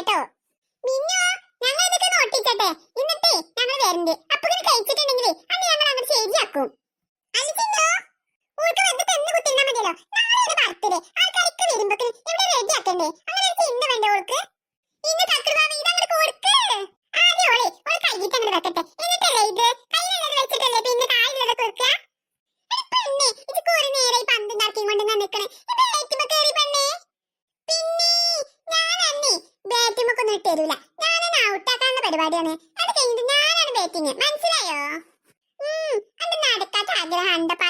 കേട്ടോ. മിന്നോ ഞങ്ങൾ ഇതൊക്കെ നോട്ടിക്കട്ടെ എന്നിട്ടേ ഞങ്ങൾ വരണ്ട് അപ്പൊ കഴിച്ചിട്ടുണ്ടെങ്കിൽ അന്ന് ഞങ്ങൾ ശരിയാക്കും. അങ്ങനെ ഓൾക്ക്? ഇന്ന് ഓൾ കൈയിട്ട് അങ്ങോട്ട് വെക്കട്ടെ എന്നിട്ടല്ലേ ഇത് കയ്യിലുള്ളത് വെച്ചിട്ടല്ലേ പിന്നെ കായിലുള്ളത് കൊടുക്കുക പെണ്ണെ ഇത് കുറെ നേരായി പന്തുണ്ടാക്കി കൊണ്ട് നിൽക്കണേ ഇത് ഏറ്റുമ്പോ കേറി പെണ്ണേ പിന്നെ ഞാൻ അന്നേ ബാറ്റുമൊക്കെ ഒന്നും ഇട്ടേരൂല ഞാനെന്നെ ഔട്ടാക്കാനുള്ള പരിപാടിയാണ് അത് കഴിഞ്ഞിട്ട് ഞാനാണ് ബാറ്റിങ് മനസ്സിലായോ ഉം, അത് നടക്കാത്ത ആഗ്രഹം അണ്ടപ്പാത്ത അത് ഏ, ഞാൻ തന്നെ ജയിക്കും ഇന്ന് തോൽപ്പിക്കാനൊന്നും ഇജ്ജായിട്ടില്ല എടി കുഞ്ഞപ്പോ എന്ത് ചിഞ്ഞോ എടി ചെറുക്ക അവിടെ ബാറ്റിംഗ് വെച്ചുകൊണ്ട് നിൽക്കാതെ എടി വന്നിട്ട് സഹായിക്കാൻ കൂട് ഇത് എന്ത് പണി കാട്ടണേ ചിഞ്ഞോ ഞാൻ ഇപ്പൊ വരും ചിഞ്ഞോ ഞാൻ ഒരു സിക്സ് എടുത്തിട്ട് ഇപ്പൊ വരാം അതൊരു സിക്സും ഫൈവും ഓ കൈ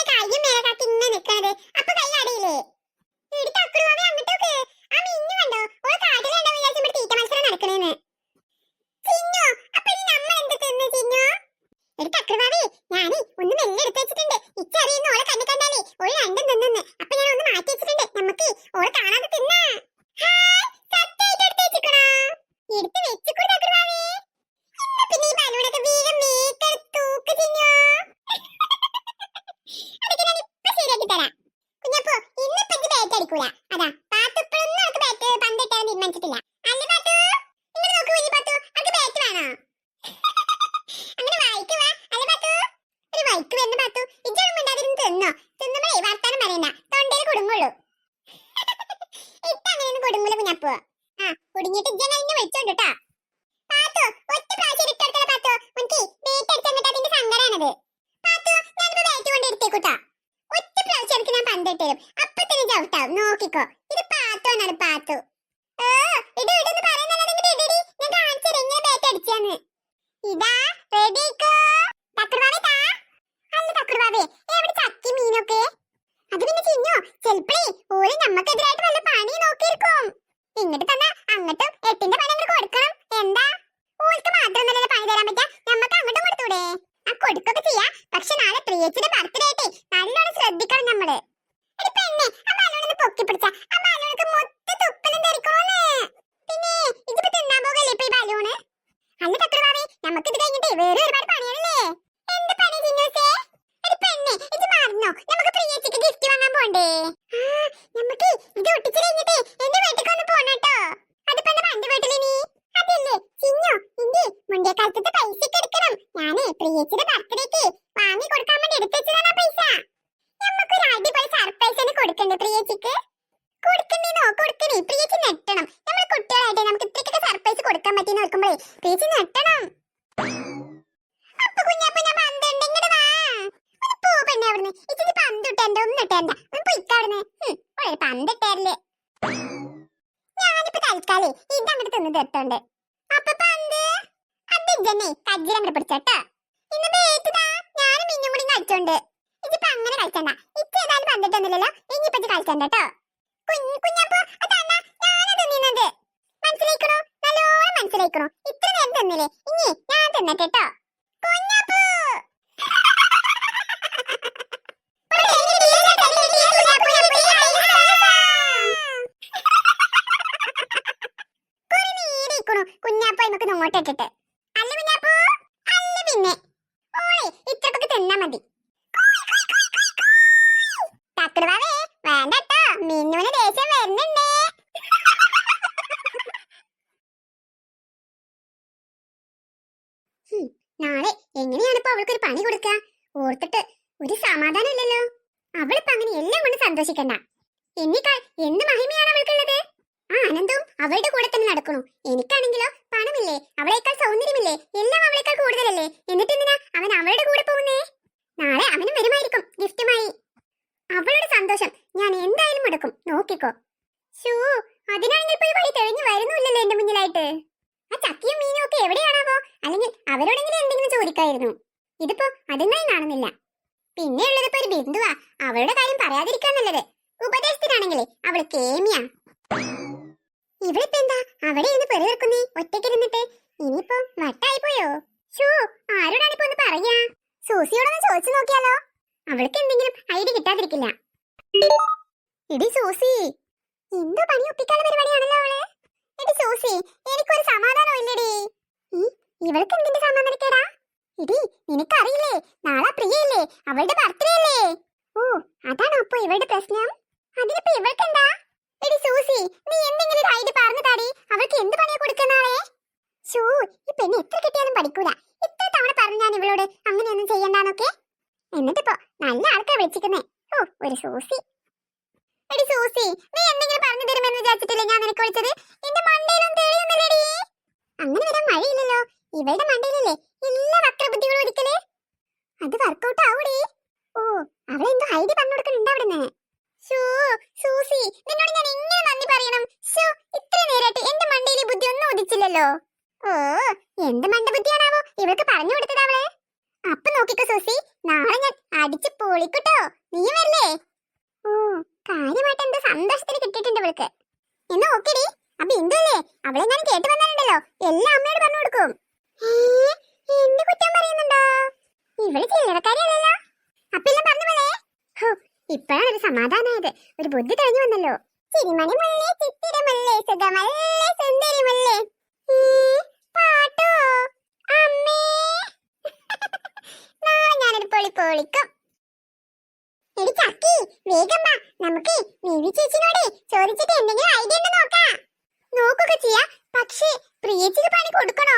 തീരുമാനിച്ചിട്ടില്ല അല്ല വേണോ? അങ്ങനെ അല്ല ഒരു വൈക്ക് ആ പാത്തു ഒറ്റ പാത്തു സങ്കടാണത് പാത്തു എടുത്തേക്കൂട്ടോ ഒറ്റ ഞാൻ നോക്കിക്കോ. ഇത് പാത്തു എന്നാണ് പാത്തു റെഡിക്കോ ചക്കി മീനൊക്കെ. വല്ല പണി ഇങ്ങോട്ട് എട്ടിന്റെ പണി അങ്ങോട്ട് കൊടുക്കണം. എന്താ? ഓൾക്ക് പണി തരാൻ പറ്റാ. അങ്ങോട്ടും ആ കൊടുക്കൊക്കെ ചെയ്യാ. പക്ഷെ നാളെ നല്ലോണം ശ്രദ്ധിക്കണം നമ്മൾ പെണ്ണെ ബലൂണൊന്ന് പൊക്കി പിടിച്ച ആ ബലൂണൊക്കെ മൊത്തം തുപ്പലും തെറിക്കോന്ന് പിന്നെ ഇതിപ്പോ തിന്നാൻ പോകല്ലേ ഇപ്പൊ ഈ ബലൂണ് അല്ല തത്രവാവേ നമുക്ക് ഇത് കഴിഞ്ഞിട്ടേ വേറെ ഒരുപാട് പണിയാണല്ലേ? എന്ത് പണി ജിന്നോസേ? ഒരു പെണ്ണെ ഇത് മറന്നോ. നമുക്ക് പ്രിയച്ചിക്ക് ഗിഫ്റ്റ് വാങ്ങാൻ പോണ്ടേ? നമുക്ക് ഇത് ഒട്ടിച്ചു കഴിഞ്ഞിട്ട് എന്റെ വീട്ടിലേക്ക് ഒന്ന് പോണട്ടോ അതിപ്പോ എന്റെ പണ്ട് വീട്ടിലിനി അതല്ലേ ചിന്നോ ഇന്റെ മുണ്ടേക്കാലത്തെ പൈസ ഒക്കെ എടുക്കണം. ഞാനേ പ്രിയച്ചിയുടെ കജ്ജിലങ്ങോട്ട് പിടിച്ചോട്ടോ ഇന്ന് ബേറ്റുതാ ഞാനും മിന്നും കൂടി കളിച്ചോണ്ട്. ഇതിപ്പോ അങ്ങനെ കളിച്ചണ്ട. ഇച്ച ഏതായാലും പന്തിട്ടൊന്നുമില്ലല്ലോ. ഇനിയിപ്പോ ഇജ്ജ് കളിച്ചണ്ട കേട്ടോ. കുഞ്ഞു കുഞ്ഞപ്പോ അതല്ല ഞാനാ തിന്നിന്നത്. മനസ്സിലാക്കണോ നല്ലോണം മനസ്സിലാക്കണോ ഇത്ര നേരം ഞാൻ കുഞ്ഞാപ്പ! നമുക്ക് നോട്ടിട്ടിട്ട് അല്ല കുഞ്ഞാപ്പൂ അല്ല പിന്നെ ഓളെ ഇച്ചപ്പൊക്കെ തിന്നാ മതി തക്കടുവാവേ വേണ്ടട്ടോ മിന്നുവിന് ദേഷ്യം വരുന്നുണ്ടേ ഹും, നാളെ എങ്ങനെയാണ് ഇപ്പൊ അവൾക്ക് ഒരു പണി കൊടുക്കുക ഓർത്തിട്ട് ഒരു സമാധാനം ഇല്ലല്ലോ അവളിപ്പോ അങ്ങനെ എല്ലാം കൊണ്ട് സന്തോഷിക്കണ്ട. എന്നിട്ട് എന്ത് മഹിമയാണ് അവൾക്കുള്ളത്? ആ ആനന്ദവും അവളുടെ കൂടെ തന്നെ നടക്കണു. എനിക്കാണെങ്കിലോ പണമില്ലേ? അവളേക്കാൾ സൗന്ദര്യമില്ലേ? എല്ലാം അവളേക്കാൾ കൂടുതലല്ലേ? എന്നിട്ട് എന്തിനാ അവൻ അവളുടെ കൂടെ പോകുന്നേ? നാളെ അവനും വരുമായിരിക്കും ഗിഫ്റ്റുമായി. അവളുടെ സന്തോഷം ഞാൻ എന്തായാലും മുടക്കും നോക്കിക്കോ. ഷൂ അതിനാണെങ്കിൽ പോയി വഴി തെളിഞ്ഞു വരുന്നില്ലല്ലോ എന്റെ മുന്നിലായിട്ട്. ആ ചക്കിയും മീനും ഒക്കെ എവിടെയാണാവോ? അല്ലെങ്കിൽ അവരോടെങ്കിലും എന്തെങ്കിലും ചോദിക്കായിരുന്നു. ഇതിപ്പോ അതിന്നായി കാണുന്നില്ല. പിന്നെ ഉള്ളതിപ്പോ ഒരു ബിന്ദുവാ. അവളുടെ കാര്യം പറയാതിരിക്കാൻ നല്ലത്. ഉപദേശത്തിനാണെങ്കിലേ അവൾ കേമിയാ. ഇവളിപ്പോ എന്താ അവിടെ ഇരുന്ന് പെറുതെടുക്കുന്നേ ഒറ്റയ്ക്കിരുന്നിട്ട് ഇനിയിപ്പോ വട്ടായി പോയോ ഷൂ ആരോടാണിപ്പോ ഒന്ന് പറയാ? സൂസിയോടൊന്ന് ചോദിച്ചു നോക്കിയാലോ? അവൾക്ക് എന്തെങ്കിലും ഐഡിയ കിട്ടാതിരിക്കില്ല. ഇടി സൂസി എന്തോ പണി ഒപ്പിക്കാനുള്ള പരിപാടിയാണല്ലോ സൂസി എനിക്കൊരു സമാധാനം ഇല്ലടി ഇവൾക്ക് എന്തിന്റെ സമാധാനക്കേടാ? ഇടി നിനക്കറിയില്ലേ നാളെ പ്രിയല്ലേ അവളുടെ ബർത്ത്ഡേ അല്ലേ? ഓ അതാണോ അപ്പൊ ഇവളുടെ പ്രശ്നം? അതിനിപ്പോ ഇവൾക്ക് എന്താ എടി സൂസി നീ എന്തെങ്കിലും ഐഡിയ പറഞ്ഞു താടി അവൾക്ക് എന്ത് പണിയാ കൊടുക്കുന്നാളെ ഷൂ ഈ പെണ്ണ് എത്ര കിട്ടിയാലും പഠിക്കൂല. ഇത്ര തവണ പറഞ്ഞു ഞാൻ ഇവളോട് അങ്ങനെയൊന്നും ചെയ്യണ്ടെന്നൊക്കെ. എന്നിട്ടിപ്പോ നല്ല ആൾക്കാർ വിളിച്ചിരിക്കുന്നേ ഓ ഒരു സൂസി. എടി സൂസി നീ എന്തെങ്കിലും പറഞ്ഞു തരുമെന്ന് വിചാരിച്ചിട്ടില്ലേ ഞാൻ നിനക്ക് വിളിച്ചത്? എന്റെ മണ്ടയിലും തെളിയൊന്നുമില്ലടി. അങ്ങനെ വരാൻ വഴിയില്ലല്ലോ. ഇവളുടെ മണ്ടയിലല്ലേ എല്ലാ വക്രബുദ്ധികളും ഒരിക്കലേ? അത് വർക്കൗട്ട് ആവൂടി. ഓ അവൾ എന്തോ ഹൈഡി പറഞ്ഞു കൊടുക്കുന്നുണ്ട് അവിടുന്ന്. ഷോ സൂസി നിന്നോട് ഞാൻ എങ്ങനെ നന്ദി പറയണം. ഷോ ഇത്ര നേരായിട്ട് എന്റെ മണ്ടയിലെ ബുദ്ധി ഒന്നും ഉദിച്ചില്ലല്ലോ. ഓ എന്ത് മണ്ടബുദ്ധിയാണാവോ? ഇവൾക്ക് പറഞ്ഞു കൊടുത്തത് അവൾ. അപ്പൊ നോക്കിക്കോ സൂസി നാളെ ഞാൻ അടിച്ച് പൊളിക്കുട്ടോ നീ വരില്ലേ ഓ സന്തോഷത്തിന് കിട്ടിയിട്ടുണ്ട് ഇവൾക്ക്. എന്ന് ഓക്കെടി അപ്പൊ ഇന്ദുല്ലേ അവളെ ഞാൻ കേട്ട് വന്നാലുണ്ടല്ലോ. എല്ലാം അമ്മയോട് പറഞ്ഞു കൊടുക്കും. ഏ, എന്ത് കുറ്റം പറയുന്നുണ്ടോ? ഇവൾ ചില്ലറക്കാരിയല്ലല്ലോ അപ്പൊ എല്ലാം പറഞ്ഞു പോലെ ഹോ ഇപ്പോഴാണ് ഒരു സമാധാനമായത് ഒരു ബുദ്ധി തെളിഞ്ഞു വന്നല്ലോ. ചിരിമണി മുല്ലേ ചിത്തിരമല്ലേ സുഖമല്ലേ സുന്ദരിമല്ലേ പാട്ടോ? അമ്മേ. നാളെ ഞാനൊരു പൊളി പൊളിക്കും എടി ചക്കി വേഗം വാ നമുക്ക് മേവി ചേച്ചിനോട് ചോദിച്ചിട്ട് എന്തെങ്കിലും ഐഡിയ ഉണ്ടോ നോക്കാം നോക്കുക ചെയ്യാ പക്ഷേ പ്രിയച്ചിക്ക് പണി കൊടുക്കണോ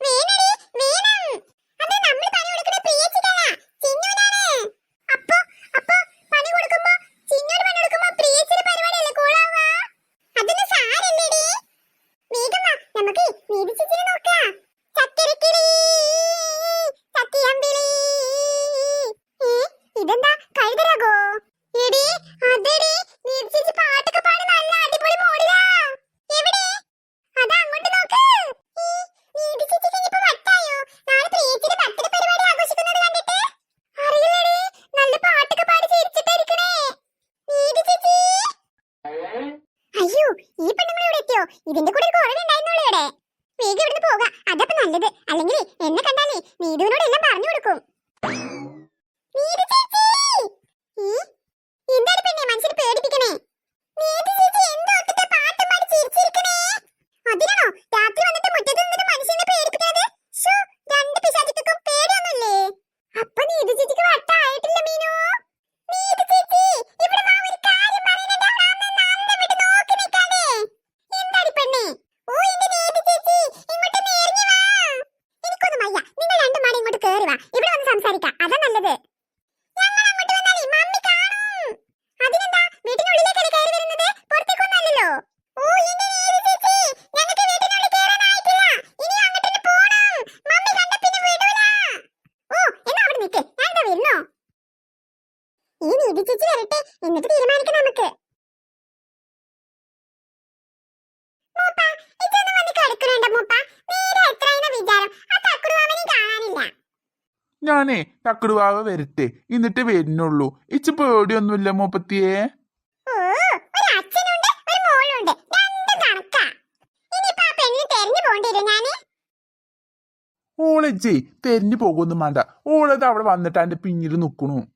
വേണടി വേണം അത് നമ്മൾ പണി കൊടുക്കുന്ന പ്രിയച്ചിക്കല്ല ചിന്നൂനാണ് അപ്പൊ അപ്പൊ പണി കൊടുക്കുമ്പോ ചിന്നൂര് പണി കൊടുക്കുമ്പോ പ്രിയച്ചിയുടെ പരിപാടിയല്ലേ കൂളാവുക അതൊന്നും സാരല്ലേടി വേഗം വാ നമുക്ക് മേവി ചേച്ചിനെ നോക്കാം ചക്കരക്കിളി ചക്കിയമ്പിളി ഏ പാട്ടൊക്കെ പാടി നല്ല അടിപൊളി എവിടെ? അങ്ങോട്ട് നോക്ക്. പരിപാടി ആഘോഷിക്കുന്നത് കണ്ടിട്ട്? നല്ല പാടി അയ്യോ ഈ പെണ്ണുങ്ങൾ ഇവിടെ എത്തിയോ? ഇതിന്റെ കൂടെ ഒരു കുറവുണ്ടായിരുന്നുള്ളൂ ഇവിടെ. വേഗം ഇവിടുന്ന് പോകാം. അതപ്പോ നല്ലത്. അല്ലെങ്കിൽ എന്നെ കണ്ടാലേ നീതുവിനോട് എല്ലാം പറഞ്ഞു കൊടുക്കും നീതു ചേച്ചി ഈ, എന്താണ് പെണ്ണെ മനുഷ്യനെ പേടിപ്പിക്കണേ നീതു ചേച്ചി എന്തോർത്തിട്ടാ പാട്ടും പാടി ചിരിച്ചിരിക്കണേ അതിനാണോ രാത്രി വന്നിട്ട് മുറ്റത്ത് നിന്നിട്ട് മനുഷ്യനെ പേടിപ്പിക്കുന്നത് ശ്ശോ, രണ്ട് പിശാചുക്കൾക്കും പേടിയൊന്നുമില്ലേ അപ്പൊ നീതു ചേച്ചിക്ക് വട്ടായിട്ടില്ല മീനു നീതു ചേച്ചി ഇവിടെ വാ ഒരു കാര്യം പറയുന്നുണ്ട് അവിടെ നിന്ന് അന്തം വിട്ട് നോക്കി നിൽക്കാതെ എന്താടി പെണ്ണേ ഓ എന്റെ നീതു ചേച്ചി ഇങ്ങോട്ട് നേരിഞ്ഞു വാ എനിക്കൊന്നും വയ്യ നിങ്ങൾ രണ്ടും മാടി ഇങ്ങോട്ട് കേറി വാ ഇവിടെ വന്ന് സംസാരിക്കാം അതാ നല്ലത് ഞങ്ങൾ അങ്ങോട്ട് വന്നാലേ മമ്മി കാണും അതിനെന്താ വീട്ടിനുള്ളിലേക്കല്ലേ കയറി വരുന്നത് പുറത്തേക്കൊന്നല്ലല്ലോ ഓ എന്റെ നീതു ചേച്ചി ഞങ്ങൾക്ക് വീട്ടിനുള്ളിൽ കയറാനായിട്ടില്ല ഇനി അങ്ങോട്ട് തന്നെ പോണം മമ്മി കണ്ട പിന്നെ വിടൂല ഓ എന്നാ അവിടെ നിൽക്ക് ഞാൻ ഇതാ വരുന്നോ ഈ നീതി ചേച്ചി. വരട്ടെ. എന്നിട്ട് തീരുമാനിക്കാം ഞാനേ തക്കടുവാവ വരട്ടെ. എന്നിട്ട് വരുന്നുള്ളൂ. ഇച്ച് പേടിയൊന്നുമില്ല മൂപ്പത്തിയേ. ഓളെ പെണ്ണിന് തെരഞ്ഞു പോകുന്നു വേണ്ട. ഓളത് അവിടെ വന്നിട്ട് അന്റെ പിന്നിൽ നിക്കണു.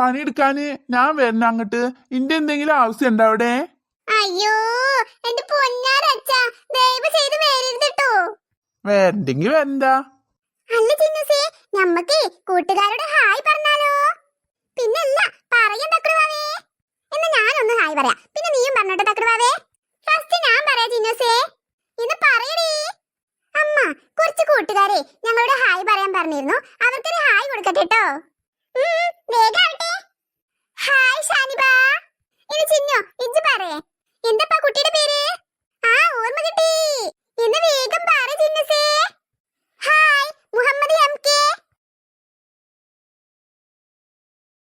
പണിയെടുക്കാന് ഞാൻ വരണം അങ്ങോട്ട്. ഇന്റെ എന്തെങ്കിലും ആവശ്യം ഉണ്ടോ അവിടെ? അയ്യോ എന്റെ പൊന്നാരച്ച ദയവ് ചെയ്ത് വരരുത് കേട്ടോ വരണ്ടെങ്കി വരണ്ട. അല്ല ചിന്നുസേ നമ്മക്ക് കൂട്ടുകാരോട് ഹായ് പറഞ്ഞാലോ? പിന്നല്ല പറയും തക്രുവാവേ. എന്നാ ഞാനൊന്ന് ഹായ് പറയാ. പിന്നെ നീയും പറഞ്ഞോട്ടെ തക്രുവാവേ. ഫസ്റ്റ് ഞാൻ പറയാ ചിന്നുസേ. ഇന്ന് പറയണേ അമ്മ കുറച്ച് കൂട്ടുകാരെ ഞങ്ങളോട് ഹായ് പറയാൻ പറഞ്ഞിരുന്നു. അവർക്കൊരു ഹായ് കൊടുക്കട്ടെ കേട്ടോ വേഗം ബാ ഇനി ചിന്നോ ഇജ്ജ് പറയേ എന്താപ്പാ കുട്ടിയുടെ പേര്? ആ ഓർമ്മ കിട്ടി. എന്ന് വേഗം പറ ചിന്നുസേ. Hi Muhammad M K.